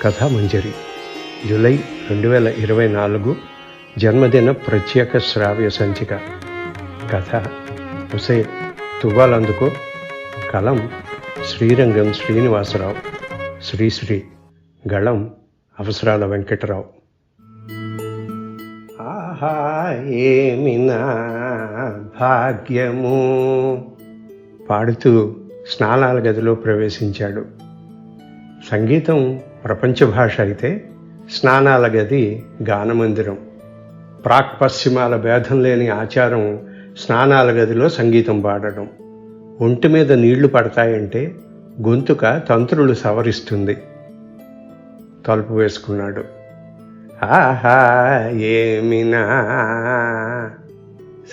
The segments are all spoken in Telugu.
కథామంజరి. జూలై రెండు వేల ఇరవై నాలుగు జన్మదిన ప్రత్యేక శ్రావ్య సంచిక. కథ హుసే తువ్వాలందుకో కలం శ్రీరంగం శ్రీనివాసరావు. శ్రీశ్రీ గళం అవసరాల వెంకటరావు. ఆహా ఏమినా భాగ్యము? పాడుతూ స్నానాల గదిలో ప్రవేశించాడు. సంగీతం ప్రపంచ భాష అయితే స్నానాల గది గానమందిరం. ప్రాక్ పశ్చిమాల భేదం లేని ఆచారం స్నానాల గదిలో సంగీతం పాడడం. ఒంటి మీద నీళ్ళు పడతాయంటే గొంతుక తంత్రులు సవరిస్తుంది. తలుపు వేసుకున్నాడు. ఆహా ఏమినా?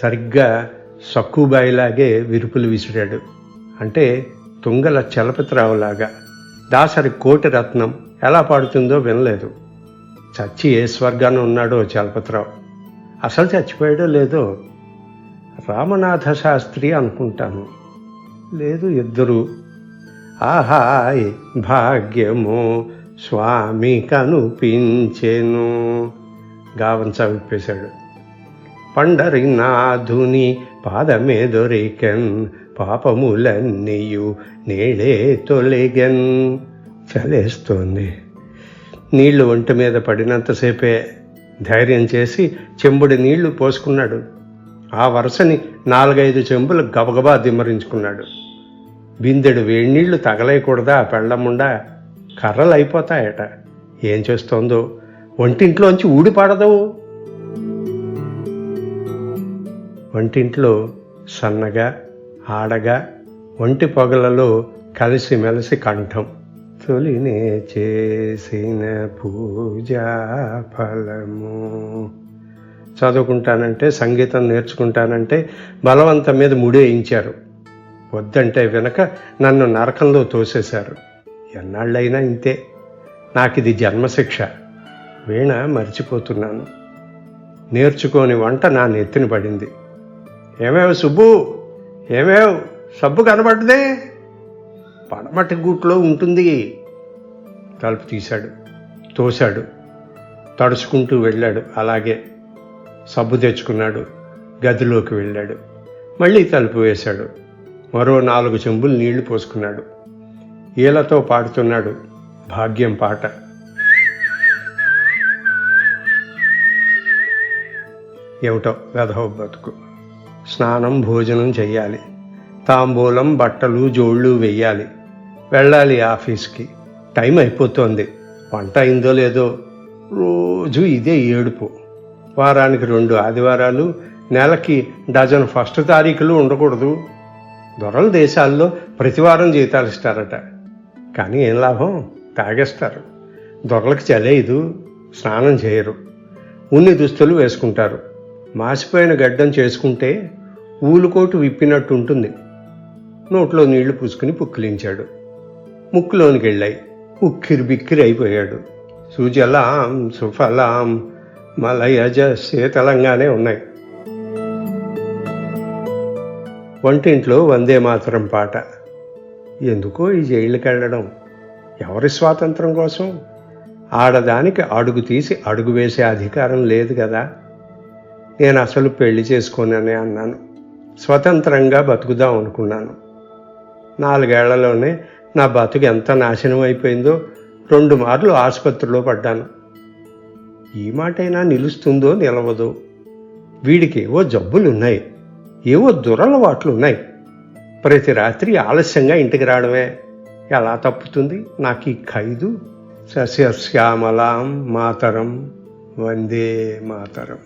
సరిగ్గా సక్కుబాయిలాగే విరుపులు విసిరాడు. అంటే తుంగల చలపతిరావులాగా. దాసరి కోటి రత్నం ఎలా పాడుతుందో వినలేదు. చచ్చి ఏ స్వర్గాన ఉన్నాడో చలపతిరావు. అసలు చచ్చిపోయాడో లేదో రామనాథ శాస్త్రి అనుకుంటాను. లేదు ఇద్దరు. ఆహాయ్ భాగ్యము స్వామి కనుపించెను. గావంచ విప్పేశాడు. పండరినాథుని పాదమే దొరికెన్ పాపములన్నీయు నేడే తొలగన్. చలేస్తోంది నీళ్ళు ఒంటి మీద పడినంతసేపే ధైర్యం చేసి చెంబుడి నీళ్ళు పోసుకున్నాడు. ఆ వరుసని నాలుగైదు చెంబులు గబగబా దిమ్మరించుకున్నాడు. బిందెడు వేడినీళ్ళు తగలేయకూడదా ఆ పెళ్ళముండా? కర్రలు అయిపోతాయట ఏం చేస్తోందో? వంటింట్లోంచి ఊడిపడదు వంటింట్లో సన్నగా ఆడగా ఒంటి పొగలలో కలిసిమెలిసి కంఠం. తొలినే చేసిన పూజా ఫలము. చదువుకుంటానంటే సంగీతం నేర్చుకుంటానంటే బలవంతం మీద ముడేయించారు వద్దంటే వెనక నన్ను నరకంలో తోసేశారు. ఎన్నాళ్ళైనా ఇంతే. నాకు ఇది జన్మశిక్ష. వీణ మర్చిపోతున్నాను. నేర్చుకోని వంట నా నెత్తిన పడింది. ఏమేవ్ సుబ్బు? ఏమేవ్? సబ్బు కనబడ్డదే? పడమటి గూట్లో ఉంటుంది. తలుపు తీశాడు తోశాడు తడుచుకుంటూ వెళ్ళాడు. అలాగే సబ్బు తెచ్చుకున్నాడు గదిలోకి వెళ్ళాడు. మళ్ళీ తలుపు వేశాడు. మరో నాలుగు చెంబులు నీళ్ళు పోసుకున్నాడు. ఈలతో పాడుతున్నాడు భాగ్యం పాట. ఏమిటో వెధవ బతుకు. స్నానం భోజనం చెయ్యాలి. తాంబూలం బట్టలు జోళ్ళు వెయ్యాలి వెళ్ళాలి ఆఫీస్కి. టైం అయిపోతోంది. వంట అయిందో లేదో రోజు ఇదే ఏడుపు. వారానికి రెండు ఆదివారాలు నెలకి డజన్ ఫస్ట్ తారీఖులు ఉండకూడదు. దొరల దేశాల్లో ప్రతివారం జీతాలు ఇస్తారట. కానీ ఏం లాభం? తాగేస్తారు. దొరలకు చలేదు స్నానం చేయరు. ఉన్ని దుస్తులు వేసుకుంటారు. మాసిపోయిన గడ్డం చేసుకుంటే ఊలుకోటు విప్పినట్టు ఉంటుంది నోట్లో నీళ్ళు పూసుకుని పుక్కిలించాడు. ముక్కులోనికి వెళ్ళాయి ఉక్కిరి బిక్కిరి అయిపోయాడు సుజలాం సుఫలాం మలయజ శీతలంగానే ఉన్నాయి. వంటింట్లో వందే మాతరం పాట. ఎందుకో ఈ జైళ్ళకి వెళ్ళడం ఎవరి స్వాతంత్రం కోసం? ఆడదానికి అడుగు తీసి అడుగు వేసే అధికారం లేదు కదా? నేను అసలు పెళ్ళి చేసుకోనని అన్నాను. స్వతంత్రంగా బతుకుదాం అనుకున్నాను. నాలుగేళ్ళలోనే నా బతుకు ఎంత నాశనం అయిపోయిందో రెండు మార్లు ఆసుపత్రిలో పడ్డాను. ఈ మాటైనా నిలుస్తుందో నిలవదో? వీడికి ఏవో జబ్బులున్నాయి ఏవో దురలవాట్లు ఉన్నాయి ప్రతి రాత్రి ఆలస్యంగా ఇంటికి రావడమే. ఎలా తప్పుతుంది? నాకు ఈ ఖైదు. సస్యశ్యామలాం మాతరం వందే మాతరం.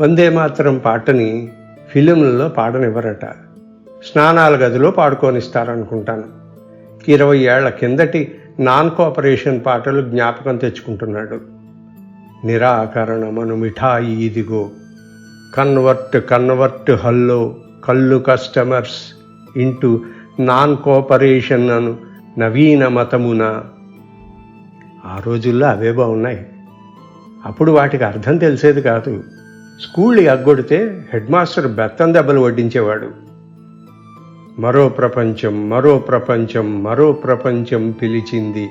వందే మాతరం పాటని ఫిలింలలో పాడనివ్వరట. స్నానాల గదిలో పాడుకొనిస్తారనుకుంటాను. ఇరవై ఏళ్ళ కిందటి నాన్ కోఆపరేషన్ పాటలు జ్ఞాపకం తెచ్చుకుంటున్నాడు. నిరాకరణమను మిఠాయి ఇదిగో. కన్వర్ట్ కన్వర్ట్ హల్లో కళ్ళు కస్టమర్స్ ఇంటూ నాన్ కోఆపరేషన్ అను నవీన మతమున. ఆ రోజుల్లో అవే బాగున్నాయి. అప్పుడు వాటికి అర్థం తెలిసేది కాదు. స్కూల్ ఎగ్గొడితే హెడ్ మాస్టర్ బెత్తం దెబ్బలు వడ్డించేవాడు. మరో ప్రపంచం మరో ప్రపంచం మరో ప్రపంచం పిలిచింది.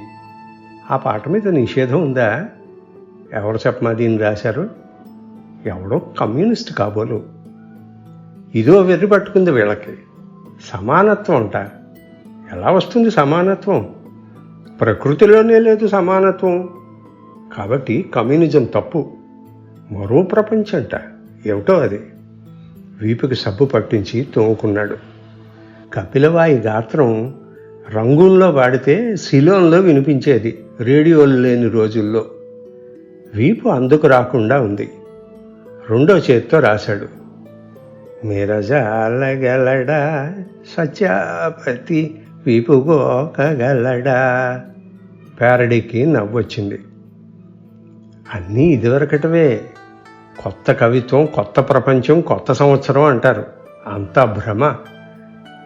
ఆ పాట మీద నిషేధం ఉందా? ఎవరు చెప్పమా దీన్ని రాశారు? ఎవడో కమ్యూనిస్ట్ కాబోలు. ఇదో వెర్రి పట్టుకుంది వీళ్ళకి. సమానత్వం అంట. ఎలా వస్తుంది సమానత్వం? ప్రకృతిలోనే లేదు సమానత్వం. కాబట్టి కమ్యూనిజం తప్పు. మరో ప్రపంచంట ఏమిటో అది? వీపుకి సబ్బు పట్టించి తోముకున్నాడు. కపిలవాయి గాత్రం రంగుల్లో వాడితే శిలోన్లో వినిపించేది రేడియోలు లేని రోజుల్లో. వీపు అందుకు రాకుండా ఉంది. రెండో చేత్తో రాశాడు. మీరజాలగలడా సత్యాపతి వీపుగోకగలడా పేరడీకి నవ్వొచ్చింది. అన్నీ ఇదివరకటవే. కొత్త కవిత్వం కొత్త ప్రపంచం కొత్త సంవత్సరం అంటారు. అంతా భ్రమ.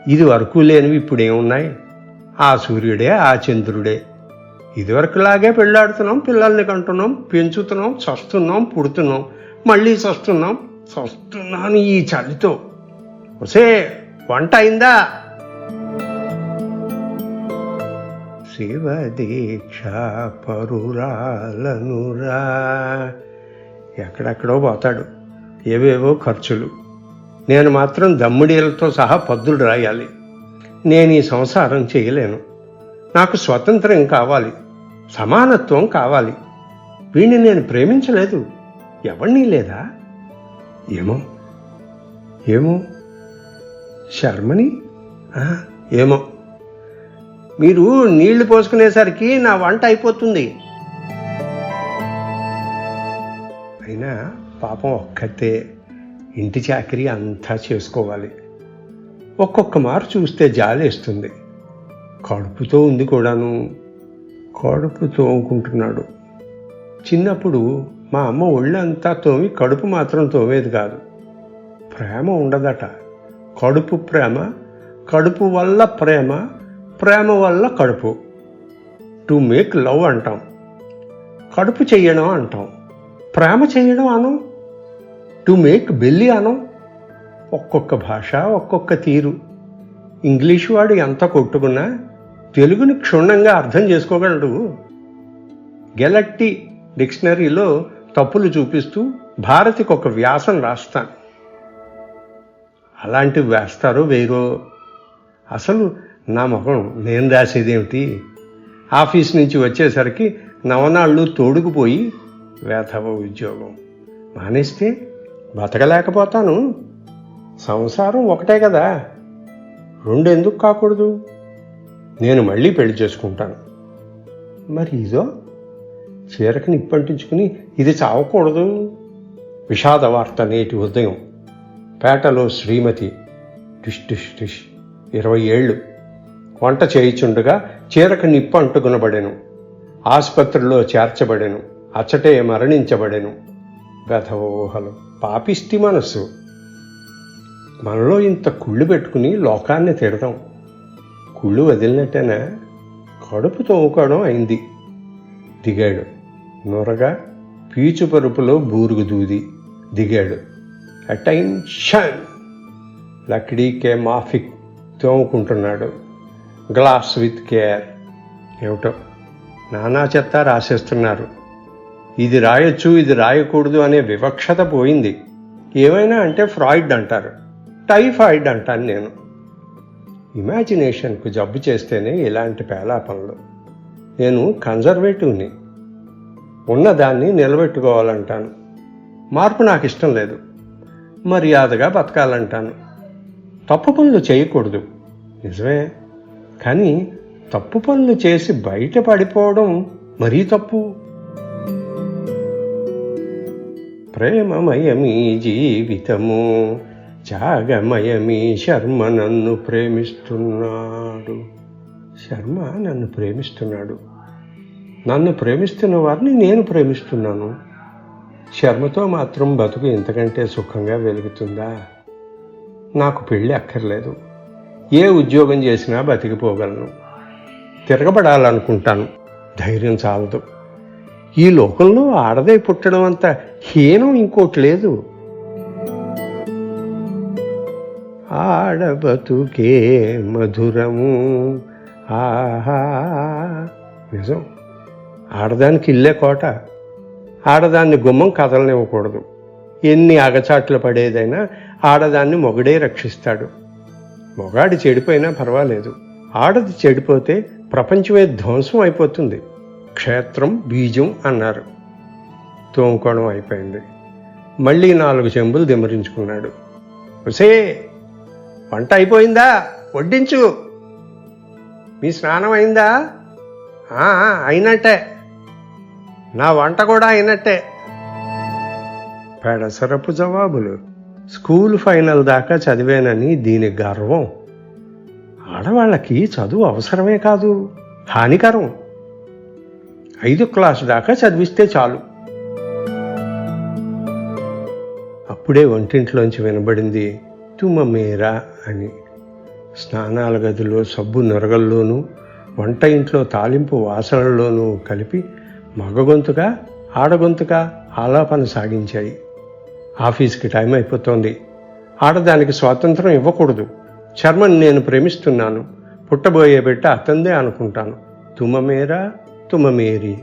ఇది వరకు లేనివి ఇప్పుడేమున్నాయి? ఆ సూర్యుడే ఆ చంద్రుడే. ఇదివరకులాగే పెళ్ళాడుతున్నాం పిల్లల్ని కంటున్నాం పెంచుతున్నాం చస్తున్నాం పుడుతున్నాం మళ్ళీ చస్తున్నాం చస్తున్నాను ఈ చలితో. ఒసే వంట అయిందా? శివ దీక్ష పరురాలనురా. ఎక్కడెక్కడో పోతాడు. ఏవేవో ఖర్చులు. నేను మాత్రం దమ్ముడీలతో సహా పద్దులు రాయాలి. నేను ఈ సంసారం చేయలేను. నాకు స్వతంత్రం కావాలి. సమానత్వం కావాలి. వీణ్ణి నేను ప్రేమించలేదు. ఎవరినీ లేదా? ఏమో? ఏమో? శర్మని? ఏమో? మీరు నీళ్ళు పోసుకునేసరికి నా వంట అయిపోతుంది. అయినా పాపం ఒక్కతే. ఇంటి చాకరీ అంతా చేసుకోవాలి. ఒక్కొక్క మారు చూస్తే జాలేస్తుంది. కడుపుతో ఉంది కూడాను. కడుపు తోముకుంటున్నాడు చిన్నప్పుడు మా అమ్మ ఒళ్ళంతా తోమి కడుపు మాత్రం తోమేది కాదు. ప్రేమ ఉండదట. కడుపు ప్రేమ కడుపు వల్ల ప్రేమ ప్రేమ వల్ల కడుపు. టు మేక్ లవ్ అంటాం. కడుపు చెయ్యడం అంటాం. ప్రేమ చేయడం అనం టు మేక్ బెల్లి అనం ఒక్కొక్క భాష ఒక్కొక్క తీరు. ఇంగ్లీష్ వాడు ఎంత కొట్టుకున్నా తెలుగుని క్షుణ్ణంగా అర్థం చేసుకోగలడు. గెలట్టి డిక్షనరీలో తప్పులు చూపిస్తూ భారతికి ఒక వ్యాసం రాస్తాను అలాంటివి వేస్తారో వేరో. అసలు నా ముఖం నేను రాసేదేమిటి? ఆఫీస్ నుంచి వచ్చేసరికి నవనాళ్ళు తోడుకుపోయి వేధవ ఉద్యోగం. మానేస్తే బతకలేకపోతాను సంసారం ఒకటే కదా. రెండు ఎందుకు కాకూడదు? నేను మళ్ళీ పెళ్ళి చేసుకుంటాను. మరి ఇదో? చీరకి నిప్పంటించుకుని ఇది చావకూడదు. విషాద వార్త నేటి ఉదయం. పేటలో శ్రీమతి టిష్ టిష్ టిష్ ఇరవై ఏళ్ళు. వంట చేయిచుండగా చీరకు నిప్పు అంటుకునబడెను ఆసుపత్రిలో చేర్చబడెను. అచ్చటే మరణించబడెను. గధవ ఊహలు పాపిష్టి మనస్సు. మనలో ఇంత కుళ్ళు పెట్టుకుని లోకాన్ని తిడతాం. కుళ్ళు వదిలినట్టేనా? కడుపు తోముకోవడం అయింది. దిగాడు. నొరగా పీచు పరుపులో బూరుగు దూది దిగాడు. అటెన్షన్! లక్డీకే మాఫిక్ తోముకుంటున్నాడు. Glass with care. ఏమిటో నానా చెత్త రాసేస్తున్నారు. ఇది రాయొచ్చు ఇది రాయకూడదు అనే వివక్షత పోయింది. ఏమైనా అంటే ఫ్రాయిడ్ అంటారు. టైఫాయిడ్ అంటాను నేను. ఇమాజినేషన్కు జబ్బు చేస్తేనే ఇలాంటి పేలాపనలు. నేను కన్జర్వేటివ్ని. ఉన్నదాన్ని నిలబెట్టుకోవాలంటాను. మార్పు నాకు ఇష్టం లేదు. మర్యాదగా బతకాలంటాను. తప్పు పనులు చేయకూడదు. నిజమే. కానీ తప్పు పనులు చేసి బయట పడిపోవడం మరీ తప్పు. ప్రేమమయమీ జీవితము త్యాగమయమీ శర్మ నన్ను ప్రేమిస్తున్నాడు. శర్మ నన్ను ప్రేమిస్తున్నాడు. నన్ను ప్రేమిస్తున్న వారిని నేను ప్రేమిస్తున్నాను. శర్మతో మాత్రం బతుకు ఇంతకంటే సుఖంగా వెలుగుతుందా? నాకు పెళ్ళి అక్కర్లేదు. ఏ ఉద్యోగం చేసినా బతికిపోగలను. తిరగబడాలనుకుంటాను. ధైర్యం చాలదు. ఈ లోకంలో ఆడదే పుట్టడం అంత హీనం ఇంకోటి లేదు. ఆడబతుకే మధురము. ఆహా. నిజం. ఆడదానికి ఇల్లే కోట. ఆడదాన్ని గుమ్మం కదలనివ్వకూడదు. ఎన్ని అగచాట్లు పడేదైనా ఆడదాన్ని మొగడే రక్షిస్తాడు. మొగాడి చెడిపోయినా పర్వాలేదు. ఆడది చెడిపోతే ప్రపంచమే ధ్వంసం అయిపోతుంది. క్షేత్రం బీజం అన్నారు. తోముకోవడం అయిపోయింది. మళ్ళీ నాలుగు చెంబులు దిమరించుకున్నాడు ఒసే వంట అయిపోయిందా? వడ్డించు. మీ స్నానం అయిందా? అయినట్టే. నా వంట కూడా అయినట్టే. పెడసరపు జవాబులు. స్కూల్ ఫైనల్ దాకా చదివానని దీని గర్వం. ఆడవాళ్ళకి చదువు అవసరమే కాదు. హానికరం. ఐదు క్లాసు దాకా చదివిస్తే చాలు. అప్పుడే వంటింట్లోంచి వినబడింది తుమ్మ అని. స్నానాల గదిలో సబ్బు నొరగల్లోనూ వంట ఇంట్లో తాలింపు వాసనల్లోనూ కలిపి మగగొంతుగా ఆడగొంతుగా ఆలాపన సాగించాయి. ఆఫీస్కి టైం అయిపోతోంది. ఆడదానికి స్వాతంత్రం ఇవ్వకూడదు. చర్మని నేను ప్రేమిస్తున్నాను. పుట్టబోయే బిడ్డ అతందే అనుకుంటాను. తుమ్మమేరా తుమ్మమేరి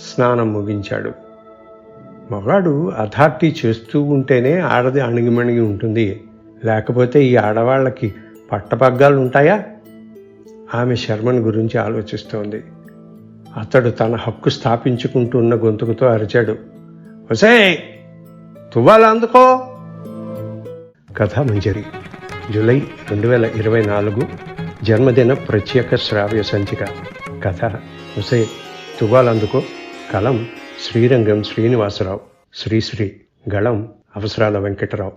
స్నానం ముగించాడు. మగాడు అథారిటీ చేస్తూ ఉంటేనే ఆడది అణిగిమణిగి ఉంటుంది. లేకపోతే ఈ ఆడవాళ్ళకి పట్టపగ్గాలు ఉంటాయా? ఆమె శర్మన్ గురించి ఆలోచిస్తోంది. అతడు తన హక్కు స్థాపించుకుంటున్న గొంతుకుతో అరిచాడు. ఒసే తువ్వాల అందుకో? కథామంజరి జూలై రెండు వేల ఇరవై నాలుగు జన్మదిన ప్రత్యేక శ్రావ్య సంచిక. కథ ఒసే తువ్వాలందుకో కలం శ్రీరంగం శ్రీనివాసరావు శ్రీశ్రీ గళం అవసరాల వెంకటరావు.